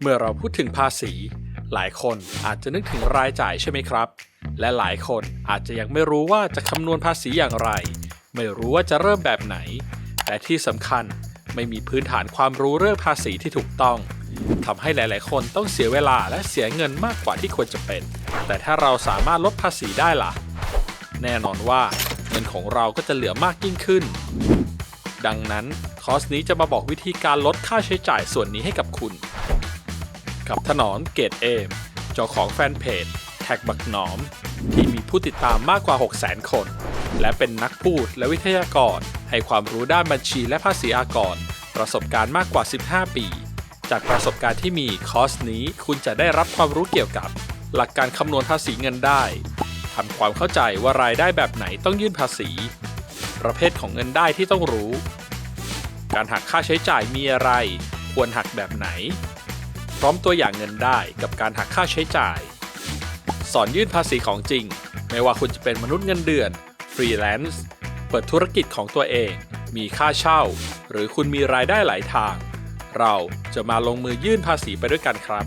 เมื่อเราพูดถึงภาษี หลายคนอาจจะนึกถึงรายจ่ายใช่ไหมครับ และหลายคนอาจจะยังไม่รู้ว่าจะคำนวณภาษีอย่างไร ไม่รู้ว่าจะเริ่มแบบไหนแต่ที่สำคัญไม่มีพื้นฐานความรู้เรื่องภาษีที่ถูกต้องทำให้หลาย ๆ คนต้องเสียเวลาและเสียเงินมากกว่าที่ควรจะเป็น แต่ถ้าเราสามารถลดภาษีได้ล่ะ แน่นอนว่าเงินของเราก็จะเหลือมากยิ่งขึ้น ดังนั้นคอร์สนี้จะมาบอกวิธีการลดค่าใช้จ่ายส่วนนี้ให้กับคุณ กับถนอมเกตเอมเจ้าของแฟนเพจแท็กบักหนอม ที่มีผู้ติดตามมากกว่า 600,000 คน และเป็นนักพูดและวิทยากร ให้ความรู้ด้านบัญชีและภาษีอากร ประสบการณ์มากกว่า 15 ปี จากประสบการณ์ที่มีคอร์สนี้คุณจะได้รับความรู้เกี่ยวกับ หลักการคำนวณภาษีเงินได้ทำความเข้าใจว่ารายได้แบบไหนต้องยื่นภาษี ประเภทของเงินได้ที่ต้องรู้ การหักค่าใช้จ่ายมีอะไร ควรหักแบบไหน พร้อมตัวอย่างเงินได้กับการหักค่าใช้จ่าย สอนยื่นภาษีของจริง ไม่ว่าคุณจะเป็นมนุษย์เงินเดือน ฟรีแลนซ์ เปิดธุรกิจของตัวเอง มีค่าเช่า หรือคุณมีรายได้หลายทาง เราจะมาลงมือยื่นภาษีไปด้วยกันครับ